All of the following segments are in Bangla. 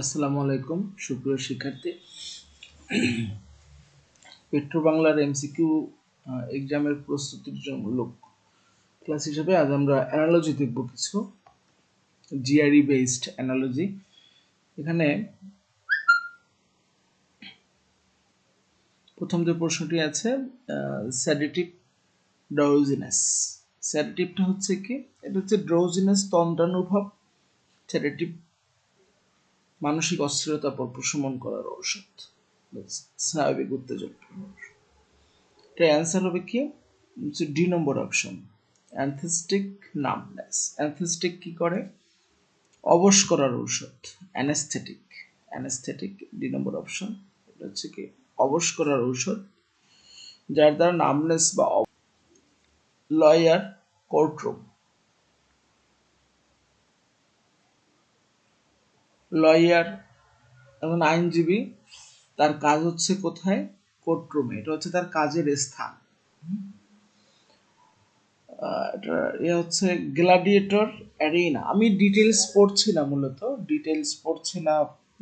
আসসালামু আলাইকুম, সুপ্রিয় শিক্ষার্থী। পেট্রো বাংলার এমসিকিউ এক্সামের প্রস্তুতির জন্যমূলক ক্লাস হিসেবে আজ আমরা অ্যানালজি দেখব কিছু জিআরই বেসড অ্যানালজি এখানে প্রথম যে প্রশ্নটি আছে স্যাডিটিভ ড্রোজিনাস স্যাডিটিভটা হচ্ছে কি? এটা হচ্ছে ড্রোজিনাস তন্দ্রানুভব স্যাডিটিভ মানসিক অস্থিরতা পর প্রশমন করার ঔষধ। স্নায়বিক উত্তেজক এটা অ্যান্সার হবে কি? D number option anesthetic numbness anesthetic কি করে? অবশ করার ঔষধ anesthetic anesthetic D number option এটা হচ্ছে কি? অবশ করার ঔষধ, যার দ্বারা নামনেস বা লয়ার কোর্টরুম লয়ার এবং আইনজীবী, তার কাজ হচ্ছে কোথায়? কোর্টরুমে। এটা হচ্ছে তার কাজের স্থান। এটা এ হচ্ছে গ্ল্যাডিয়েটর অ্যারিনা। আমি ডিটেলস পড়ছি না মূলত। ডিটেলস পড়ছি না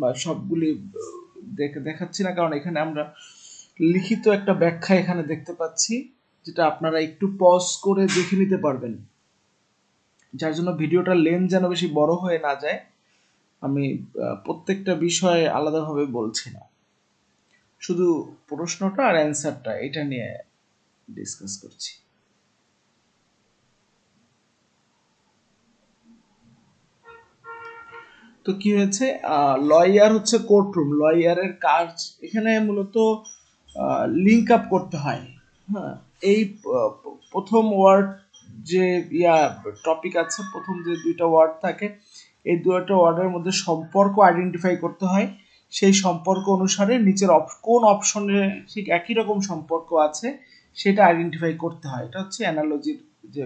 বা সবগুলি দেখে দেখাচ্ছি না, কারণ এখানে আমরা লিখিত একটা ব্যাখ্যা এখানে দেখতে পাচ্ছি, যেটা আপনারা একটু পজ করে দেখে নিতে পারবেন। যার জন্য ভিডিওটা লেন যেন বেশি বড় হয়ে না যায়। আমি প্রত্যেকটা বিষয়ে আলাদাভাবে বলছি না। শুধু প্রশ্নটা আর অ্যান্সারটা এটা নিয়ে ডিসকাস করছি। তো কি হয়েছে? লয়ার হচ্ছে কোর্টরুম লয়ারের কাজ এখানে মূলত লিঙ্ক আপ করতে হয়। হ্যাঁ এই প্রথম ওয়ার্ড যে ইয়া টপিক আছে, প্রথম যে দুইটা ওয়ার্ড থাকে এই দুটো ওয়ার্ডের মধ্যে সম্পর্ক আইডেন্টিফাই করতে হয়। সেই সম্পর্ক অনুসারে নিচের কোন অপশনে ঠিক একই রকম সম্পর্ক আছে, সেটা আইডেন্টিফাই করতে হয়। এটা হচ্ছে অ্যানালজির যে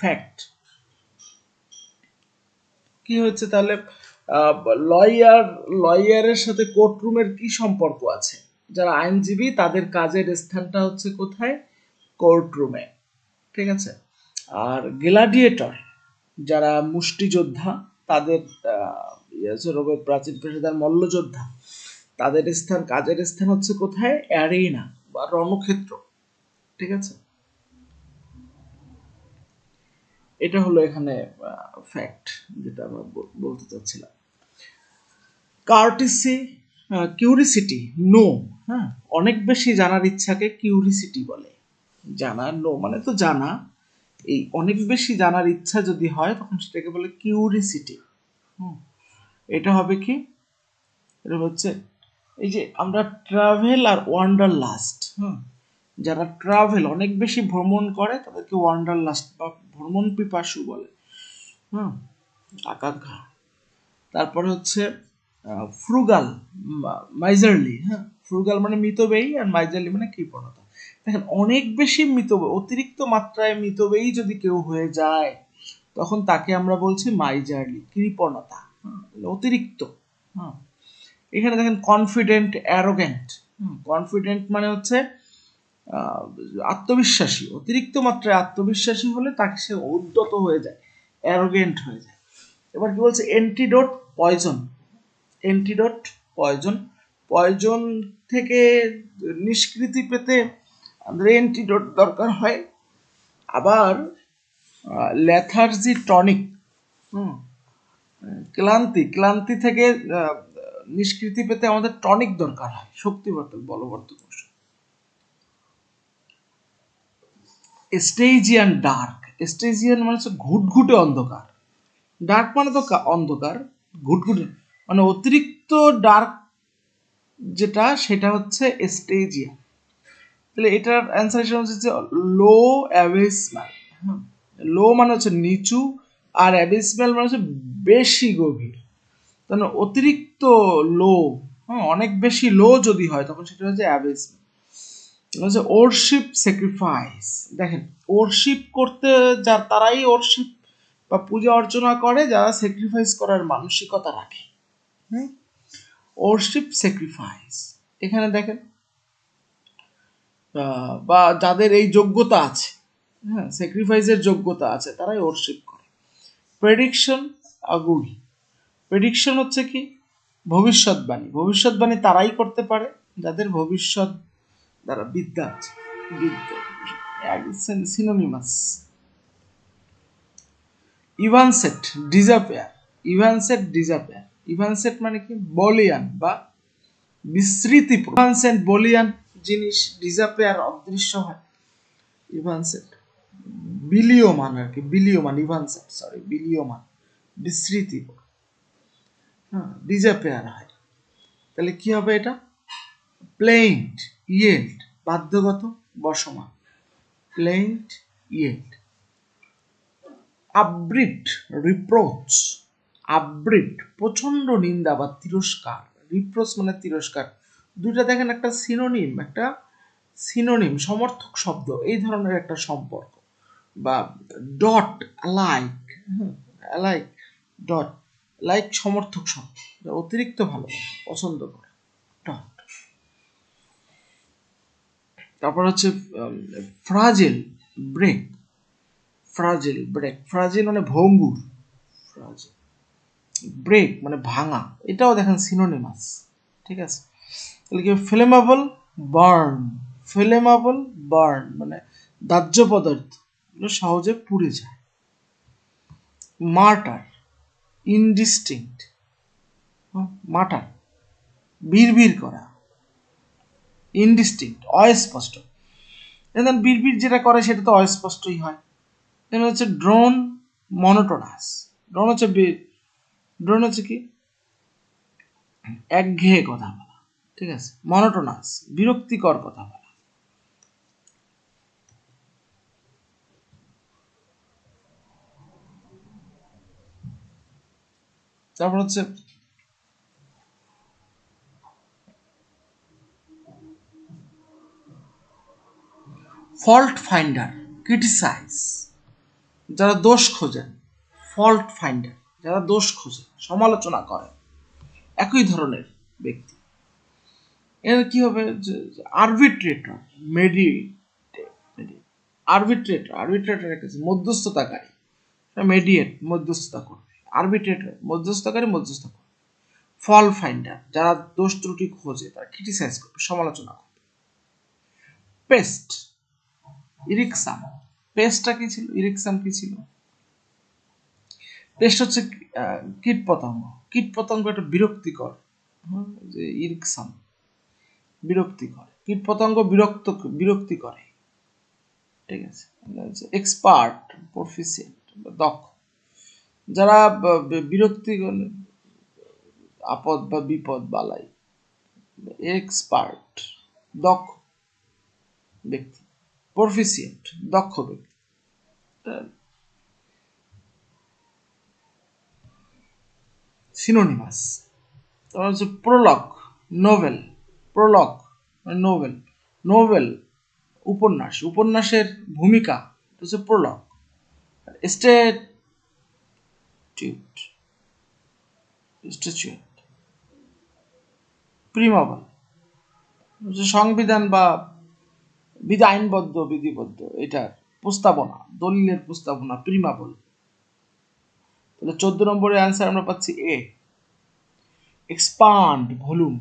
ফ্যাক্ট কি হচ্ছে তাহলে? লয়ার লয়ারের সাথে কোর্টরুমের কি সম্পর্ক আছে? যারা আইনজীবী, তাদের কাজের স্থানটা হচ্ছে কোথায়? কোর্টরুমে ঠিক আছে? আর গ্লাডিয়েটর যারা মুষ্টিযোদ্ধা, তাদের রোগের প্রাচীন পেশাদার মল্লযোদ্ধা, তাদের স্থান, কাজের স্থান হচ্ছে কোথায়? অ্যারিনা বা রণক্ষেত্র। ঠিক আছে? এটা হলো এখানে ফ্যাক্ট যেটা আমরা বলতে চাচ্ছিলাম। কার্টিসি কিউরিসিটি নো হ্যাঁ? অনেক বেশি জানার ইচ্ছাকে কিউরিসিটি বলে। জানা নো মানে তো জানা। এই অনেক বেশি জানার ইচ্ছা যদি হয়, তখন সেটাকে বলে কিউরিসিটি হুম। এটা হবে কি? এটা হচ্ছে এই যে আমরা ট্রাভেল আর ওয়ান্ডার লাস্ট হুম। যারা ট্রাভেল অনেক বেশি ভ্রমণ করে, তাদেরকে ওয়ান্ডার লাস্ট বা ভ্রমণ পিপাসু বলে। হুম। আকাঙ্ক্ষা। তারপরে হচ্ছে ফ্রুগাল মাইজারলি হ্যাঁ। ফ্রুগাল মানে মিতব্যয়ী আর মাইজারলি মানে কৃপণতা। দেখেন, অনেক বেশি মিত অতিরিক্ত মাত্রায় মিতব্যয়ী যদি কেউ হয়ে যায়, তখন তাকে আমরা বলছি মাইজারলি, কৃপণতা। অতিরিক্ত। হ্যাঁ এখানে দেখেন কনফিডেন্ট অ্যারোগেন্ট কনফিডেন্ট মানে হচ্ছে আত্মবিশ্বাসী। অতিরিক্ত মাত্রায় আত্মবিশ্বাসী হলে তাকে সে উদ্যত হয়ে যায় অ্যারোগেন্ট হয়ে যায়। এবার কি বলছে? Antidote poison antidote poison poison থেকে নিষ্কৃতি পেতে আমাদের অ্যান্টিডোট দরকার হয়। আবার ল্যাথার্জি টনিক হুম, ক্লান্তি ক্লান্তি থেকে নিষ্কৃতি পেতে আমাদের টনিক দরকার হয়, শক্তিবর্ধক, বলবর্ধক ওষুধ স্টেজিয়ান ডার্ক স্টেজিয়ান মানে হচ্ছে ঘুটঘুটে অন্ধকার। ডার্ক মানে তো অন্ধকার, ঘুটঘুটে মানে অতিরিক্ত ডার্ক যেটা, সেটা হচ্ছে স্টেজিয়ান তাহলে এটার অ্যান্সার হিসেবে হচ্ছে যে লো অ্যাভেসম্যাল লো মানে হচ্ছে নিচু আর অ্যাভেসম্যাল মানে হচ্ছে বেশি গভীর। তাহলে অতিরিক্ত লো হ্যাঁ অনেক বেশি লো যদি হয়, তখন সেটা হচ্ছে অ্যাভেসম্যাল হচ্ছে ওরশিপ স্যাক্রিফাইস দেখেন ওরশিপ করতে যা, তারাই ওরশিপ বা পূজা অর্চনা করে, যারা স্যাক্রিফাইস করার মানসিকতা রাখে। হুম? ওরশিপ স্যাক্রিফাইস এখানে দেখেন বা যাদের এই যোগ্যতা আছে হ্যাঁ স্যাক্রিফাইসের যোগ্যতা আছে, তারাই ওরশিপ করে। প্রেডিকশন আগুড়ি প্রেডিকশন হচ্ছে কি? ভবিষ্যৎবাণী। ভবিষ্যৎবাণী তারাই করতে পারে, যাদের ভবিষ্যৎ দ্বারা বিদ্যা আছে। সিনোনিমাস ইভানসেট ডিজাপেয়ার ইভানসেট ডিজাপেয়ার ইভানসেট মানে কি? বলিয়ান বা বিস্মৃতি ইভানসেট বলিয়ান জিনিস ডিজাপেয়ার অদৃশ্য হয়। ইভানসেট বিলিয়মান আর কি, বিলিয়মান ইভানসেট সরি বিলিয়মান বিস্মৃতি হ্যাঁ ডিজাপেয়ার হয়। তাহলে কি হবে এটা? প্লেন্ট ইয়েল্ড বাধ্যগত বসমান pliant yield upbraid reproach upbraid প্রচণ্ড নিন্দা বা তিরস্কার। রিপ্রোচ মানে তিরস্কার। দুইটা দেখেন একটা সিনোনিম একটা সিনোনিম সমর্থক শব্দ এই ধরনের একটা সম্পর্ক বা dot like like dot like সমর্থক শব্দ অতিরিক্ত ভালো পছন্দ করে ডট তারপর হচ্ছে ফ্রাজিল ব্রেক ফ্রাজিল ব্রেক ফ্রাজিল মানে ভঙ্গুর ফ্রাজিল ব্রেক মানে ভাঙা এটাও দেখেন সিনোনিমাস ঠিক আছে? ফ্লেমাবল বার্ন ফ্লেমাবল বার্ন মানে দাহ্য পদার্থ। সহজে পুড়ে যায়। মার্টার ইনডিস্টিংক্ট মার্টার বিড়বিড় করা। ইনডিস্টিংক্ট অস্পষ্ট। দেন বিড়বিড় যেটা করে, সেটা তো অস্পষ্টই হয়। দেন হচ্ছে ড্রোন মনোটোনাস ড্রোন হচ্ছে ড্রোন হচ্ছে কি? একঘেয়ে কথা। ঠিক আছে? মনোটোনাস বিরক্তিকর কথা বলা। তারপর হচ্ছে ফল্ট ফাইন্ডার ক্রিটিসাইজ যারা দোষ খোঁজেন ফল্ট ফাইন্ডার যারা দোষ খোঁজে, সমালোচনা করে। একই ধরনের ব্যক্তি। কি হবে? আরবিট্রেটর মেডি আরবিট্রেটর আরবিট্রেটরের কাছে মধ্যস্থতাকারী মেডিয়েট মধ্যস্থতা করবে। আরবিট্রেটর মধ্যস্থতাকারী, মধ্যস্থতা করবে। ফল ফাইন্ডার যারা দোষ ত্রুটি খোঁজে, তারা ক্রিটিসাইজ করবে, সমালোচনা করবে। পেস্ট ইরিকসাম পেস্টটা কি ছিল? ইরিকসাম কি ছিল? পেস্ট হচ্ছে কীট পতঙ্গ। কীট পতঙ্গ একটা বিরক্তিকর যে ইরিকসাম বিরক্তিকর কীট পতঙ্গ বিরক্ত, বিরক্তি করে। ঠিক আছে? এক্সপার্ট প্রফিসিয়েন্ট দক্ষ। যারা বিরক্তি আপদ বা বিপদ বালাই এক্সপার্ট দক্ষ ব্যক্তি। প্রফিসিয়েন্ট দক্ষ ব্যক্তি। সিনোনিমাস তারপর হচ্ছে প্রলক নোভেল প্রলক মানে নোভেল নোভেল উপন্যাস। উপন্যাসের ভূমিকা হচ্ছে প্রলক। স্টেটিউট স্ট্যাচুয়েট প্রিমাবল। সংবিধান বা বিধি আইনবদ্ধ, বিধিবদ্ধ, এটার প্রস্তাবনা, দলিলের প্রস্তাবনা, প্রিমাবল। তাহলে চোদ্দ নম্বরের অ্যান্সার আমরা পাচ্ছি এ এক্সপান্ড ভলিউম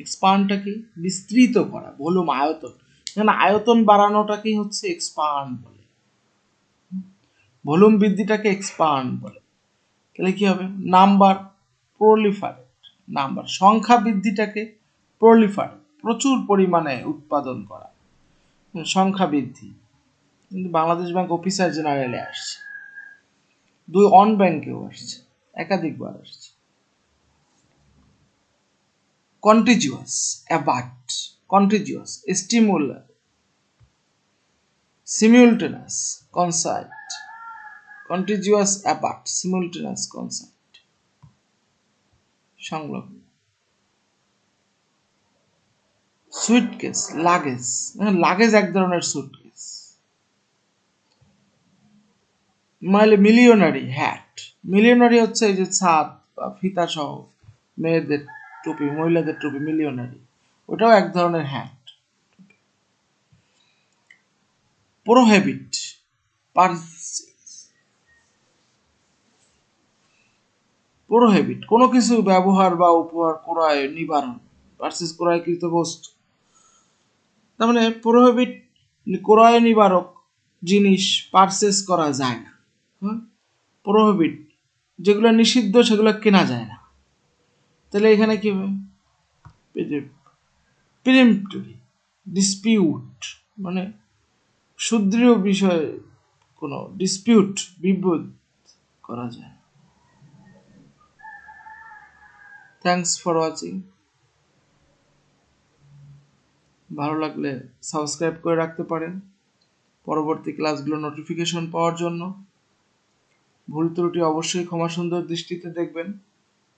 এক্সপান্ডটা কি বিস্তৃত করা ভলিউম আয়তন। এখানে আয়তন বাড়ানোটাকেই হচ্ছে এক্সপান্ড বলে। ভলিউম বৃদ্ধিটাকে এক্সপান্ড বলে। তাহলে কি হবে? নাম্বার প্রলিফারেট নাম্বার সংখ্যা বৃদ্ধিটাকে প্রলিফারেট প্রচুর পরিমাণে উৎপাদন করা। সংখ্যা বৃদ্ধি। কিন্তু বাংলাদেশ ব্যাংক অফিসার জেনারেলে আসছে। দুই অন ব্যাংকেও আসছে, একাধিকবার আসছে। Contiguous abut contiguous স্টিমুলার simultaneous coincide contiguous abut simultaneous coincide সংলগ্ন। সুইটকেস লাগেজ লাগেজ এক ধরনের সুটকেস মাইলে মিলিয়নারি হ্যাট মিলিয়নারি হচ্ছে এই যে ছাদ বা ফিতা সহ মেয়েদের টুপি, মহিলাদের টুপি, মিলিয়নারি। ওটাও এক ধরনের হ্যাট প্রোহেবিট প্রোহেবিট কোনো কিছু ব্যবহার বা উপহার ক্রয়, নিবারণ পার্সেস ক্রয়কৃত বস্তু। তার মানে প্রোহেবিট ক্রয়, নিবারক জিনিস পারচেস করা যায় না। হুম? প্রোহিবিট যেগুলো নিষিদ্ধ, সেগুলো কেনা যায় না। তাহলে এখানে কি হবে? প্রিমটরি ডিসপিউট মানে সুদৃঢ় বিষয়ে কোনো ডিসপিউট বিবোধ করা যায়। থ্যাংকস ফর ওয়াচিং ভালো লাগলে সাবস্ক্রাইব করে রাখতে পারেন। পরবর্তী ক্লাসগুলো নোটিফিকেশন পাওয়ার জন্য। ভুল ত্রুটি অবশ্যই ক্ষমা সুন্দর দৃষ্টিতে দেখবেন।